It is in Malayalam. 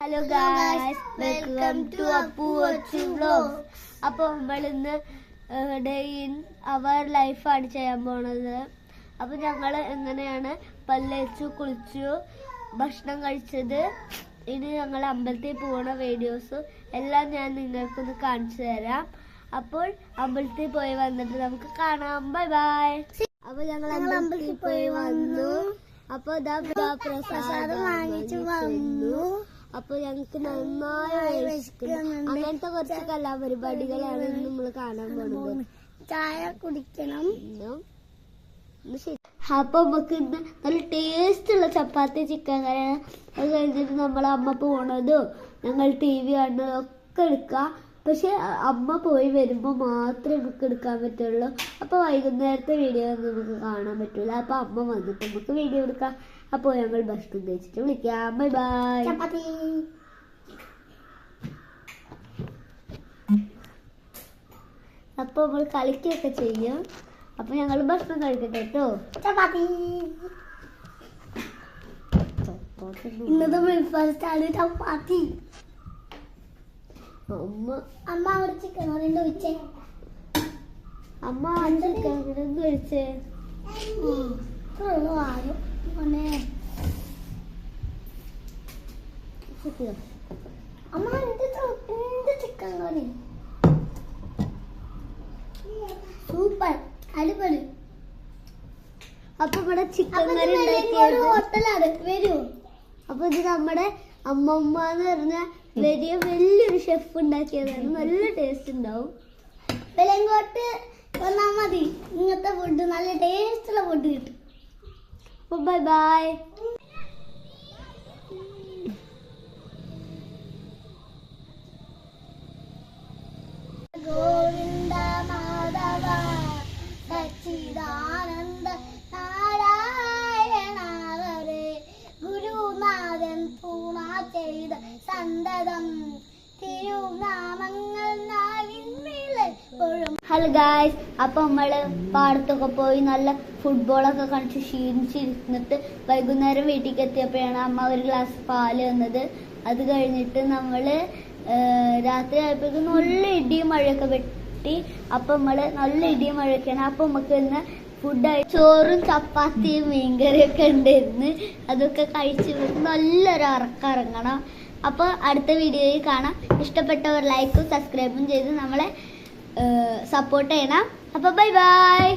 Hello guys welcome to Appu Achu vlogs അപ്പോൾ നമ്മൾ ഇന്ന് ഡേ ഇൻ അവർ ലൈഫാണ് ചെയ്യാൻ പോണത്. അപ്പോൾ ഞങ്ങൾ എങ്ങനെയാണ് പല്ലേച്ചു കുളിച്ചു ഭക്ഷണം കഴിച്ചത് ഇനി ഞങ്ങൾ അമ്പലത്തിൽ പോണ വീഡിയോസ് എല്ലാം ഞാൻ നിങ്ങൾക്കൊന്ന് കാണിച്ചു തരാം. അപ്പോൾ അമ്പലത്തിൽ പോയി വന്നിട്ട് നമുക്ക് കാണാം. ബൈ ബൈ അപ്പോൾ ഞങ്ങൾ അമ്പലത്തിൽ പോയി വന്നു. അപ്പോൾ പ്രസാദം വാങ്ങിച്ചു വന്നു. അപ്പൊ ഞങ്ങൾക്ക് നന്നായി വിശക്കുന്നു. അങ്ങനത്തെ കുറച്ച് കലാപരിപാടികളാണ് ഇന്ന് നമ്മൾ കാണാൻ പോകുന്നത് ചായ കുടിക്കണം. അപ്പൊ നമുക്ക് ഇന്ന് നല്ല ടേസ്റ്റ് ഉള്ള ചപ്പാത്തി ചിക്കൻ കറിയാണ്. അത് കഴിഞ്ഞിട്ട് നമ്മളെ അമ്മ പോണതും ഞങ്ങൾ ടി വി കാണുന്നതും ഒക്കെ എടുക്കാം. പക്ഷെ അമ്മ പോയി വരുമ്പോൾ മാത്രമേ നമുക്ക് എടുക്കാൻ പറ്റുള്ളൂ. അപ്പോൾ വൈകുന്നേരത്തെ വീഡിയോ ഒന്നും നമുക്ക് കാണാൻ പറ്റില്ല അപ്പോൾ അമ്മ വന്നിട്ട് നമുക്ക് വീഡിയോ എടുക്കാം. അപ്പോൾ ഞങ്ങൾ ഭക്ഷണം കഴിച്ചിട്ട് വിളിക്കാം. ബൈ ബൈ ചപ്പാത്തി. അപ്പോൾ നമ്മൾ കളിക്കുകയൊക്കെ ചെയ്യും. അപ്പോൾ ഞങ്ങൾ ഭക്ഷണം കഴിക്കട്ടെ കേട്ടോ ചപ്പാത്തി. ഇന്നത്തെ ബ്രേക്ക്ഫാസ്റ്റ് ആണ് ചപ്പാത്തി. അമ്മ. അമ്മ അവിടെ ചിക്കൻ കറിന്റെ വെച്ചേ? അമ്മ അഞ്ച് ആരും. മോനെ. അമ്മ എന്ത് എന്ത് ചിക്കൻ കറി? സൂപ്പർ. അടിപൊളി. അപ്പൊ ഇവിടെ ചിക്കൻ കറി ഹോട്ടലാണ് വരൂ. അപ്പൊ ഇത് നമ്മുടെ അമ്മമ്മ എന്ന് പറഞ്ഞ വലിയ വലിയൊരു ഷെഫ് ഉണ്ടാക്കിയതാണ്. നല്ല ടേസ്റ്റ് ഉണ്ടാവും. വെലങ്കോട്ട് വന്നാൽ മതി. ഇങ്ങനത്തെ ഫുഡ് നല്ല ടേസ്റ്റുള്ള ഫുഡ് കിട്ടും. അപ്പൊ ബൈ ബൈ ചെയ്ത സന്തതം. തിരുനാമങ്ങൾ ഹലോ ഗായ്സ് അപ്പൊ നമ്മൾ പാടത്തൊക്കെ പോയി നല്ല ഫുട്ബോളൊക്കെ കളിച്ച് ക്ഷീണിച്ചിരുന്നിട്ട് വൈകുന്നേരം വീട്ടിലേക്ക് എത്തിയപ്പോഴാണ് അമ്മ ഒരു ഗ്ലാസ് പാൽ വന്നത് അത് കഴിഞ്ഞിട്ട് നമ്മൾ രാത്രി ആയപ്പോഴേക്കും നല്ല ഇടിയും മഴയൊക്കെ വെട്ടി. അപ്പൊ നമ്മൾ നല്ല ഇടിയും മഴയൊക്കെയാണ്. അപ്പൊ നമുക്ക് ഇന്ന് ഫുഡായി. ചോറും ചപ്പാത്തിയും മീൻകറിയൊക്കെ ഉണ്ടായിരുന്നു അതൊക്കെ കഴിച്ച് നല്ലൊരു ഇറക്കിറങ്ങണം അപ്പോൾ അടുത്ത വീഡിയോയിൽ കാണാം. ഇഷ്ടപ്പെട്ടവർ ലൈക്കും സബ്സ്ക്രൈബും ചെയ്ത് നമ്മളെ സപ്പോർട്ട് ചെയ്യണം. അപ്പോൾ ബൈ ബൈ